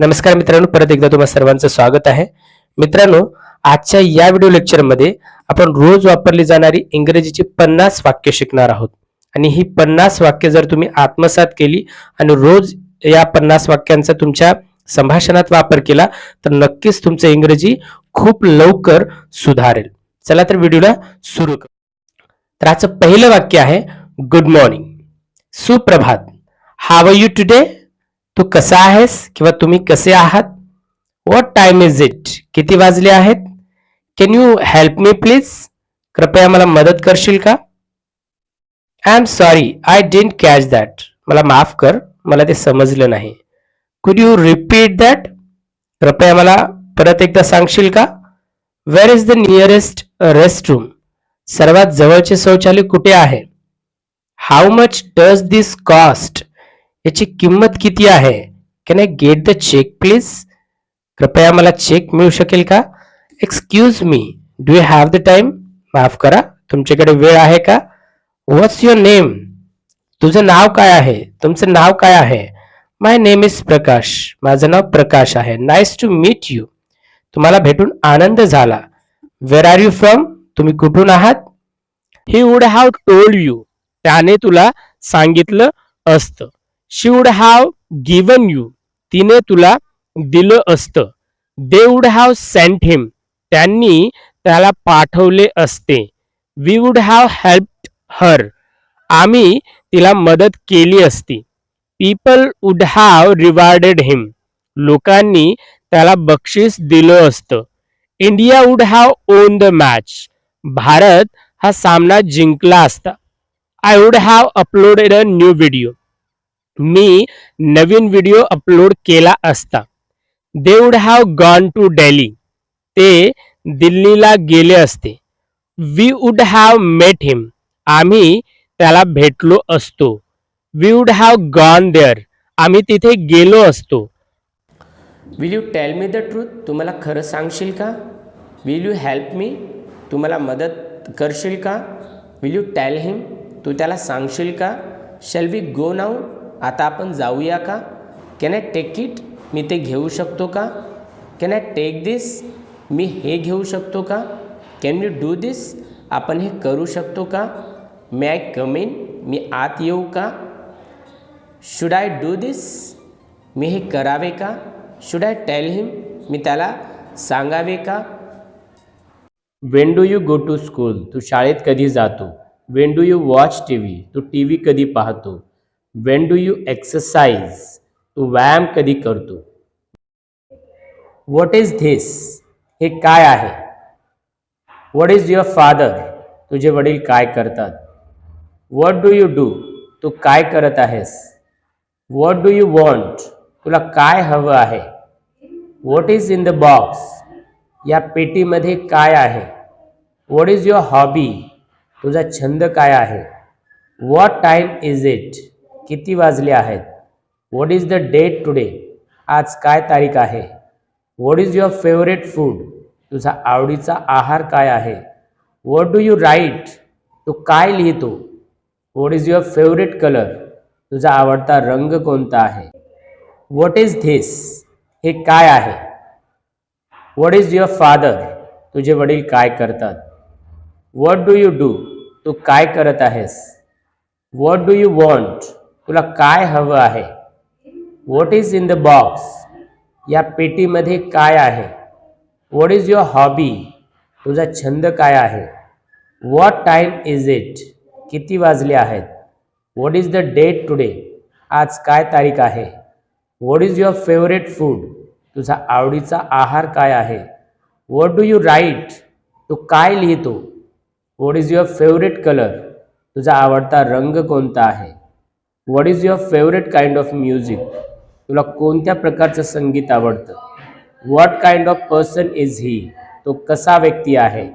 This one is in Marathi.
नमस्कार मित्रांनो परत एकदा तुम्हा सर्वांचं स्वागत आहे. मित्रांनो आजच्या या व्हिडिओ लेक्चरमध्ये आपण रोज वापरली जाणारी इंग्रजीची पन्नास वाक्य शिकणार आहोत. आणि ही पन्नास वाक्य जर तुम्ही आत्मसात केली आणि रोज या पन्नास वाक्यांचा तुमच्या संभाषणात वापर केला तर नक्कीच तुमचं इंग्रजी खूप लवकर सुधारेल. चला तर व्हिडिओला सुरू कर. तर आजचं पहिलं वाक्य आहे गुड मॉर्निंग सुप्रभात. हाव यू टुडे तू कसा आहेस किंवा तुम्ही कसे आहात? व्हॉट टाइम इज इट किती वाजले आहेत? Can you help me please कृपया मला मदत करशील का? I am sorry I didn't catch that मला माफ कर मला ते समजलं नाही. कुड यू रिपीट दॅट कृपया मला परत एकदा सांगशील का? Where is the nearest rest room सर्वात जवळचे शौचालय कुठे आहे? How much does this cost याची किंमत किती आहे? Can I get the check please कृपया मला चेक मिळू शकेल का? Excuse me do you have the time माफ करा तुमच्याकडे वेळ आहे का? व्हॉट्स युअर नेम तुझं नाव काय आहे? तुमचं नाव काय आहे? माय नेम इज प्रकाश माझं नाव प्रकाश आहे. नाईस टू मीट यू तुम्हाला भेटून आनंद झाला. वेर आर यू फ्रॉम तुम्ही कुठून आहात? He would have told you त्याने तुला सांगितलं असतं. She would have given you तिने तुला दिलं असतं. They would have sent him त्यांनी त्याला पाठवले असते. We would have help her आम्ही तिला मदत केली असती. People would have rewarded him लोकांनी त्याला बक्षीस दिलं असतं. India would have won the match Bharat हा सामना जिंकला असता. I would have uploaded a new video me Naveen video upload केला असता. They would have gone to Delhi ते दिल्लीला गेले असते. We would have met him आम्ही त्याला भेटलो असतो. We would have gone there आम्ही तिथे गेलो असतो. Will you tell me the truth तू मला खरं सांगशील का? विल यू हेल्प मी तू मला मदत करशील का? विल यू टेल हिम तू त्याला सांगशील का? शेल वी गो नाऊ आता आपण जाऊया का? कॅन आय टेक इट मी ते घेऊ शकतो का? कॅन आय टेक दिस मी हे घेऊ शकतो का? कॅन यू डू दिस आपण हे करू शकतो का? मे आय कम इन मी आत येऊ का? शुड आय डू दिस मी हे करावे का? शुड आय टेल हिम मी त्याला सांगावे का? When do you go to school तू शाळेत कधी जातो? When do you watch T V Tu T V कधी पाहतो? वेन डू यू एक्सरसाइज तू व्यायाम कधी करतो? व्हॉट इज धिस हे काय आहे? व्हॉट इज युअर फादर तुझे वडील काय करतात? व्हॉट डू यू डू तू काय करत आहेस? व्हॉट डू यू वॉन्ट तुला काय हवं आहे? What is in the box या पेटीमध्ये काय आहे? व्हॉट इज युअर हॉबी तुझा छंद काय आहे? वॉट टाईम इज इट किती वाजले आहेत? What is the date today आज काय तारीख आहे? What is your favourite food तुझा आवडीचा आहार काय आहे? व्हॉट डू यू राईट तू काय लिहितो? What is your favourite colour तुझा आवडता रंग कोणता आहे? व्हॉट इज धिस हे काय आहे? व्हॉट इज युअर फादर तुझे वडील काय करतात? वॉट डू यू डू तू काय करत आहेस? व्हॉट डू यू वॉन्ट तुला काय हवं आहे? What is in the box या पेटीमध्ये काय आहे? व्हॉट इज युअर हॉबी तुझा छंद काय आहे? वॉट टाईम इज इट किती वाजले आहेत? What is the date today आज काय तारीख आहे? What is your favourite food तुझा आवडीचा आहार काय आहे? व्हॉट डू यू राईट तू काय लिहितो? What is your favourite colour तुझा आवडता रंग कोणता आहे? What is your favourite kind of music तुला कोणत्या प्रकारचं संगीत आवडतं? What kind of person is he तो कसा व्यक्ती आहे?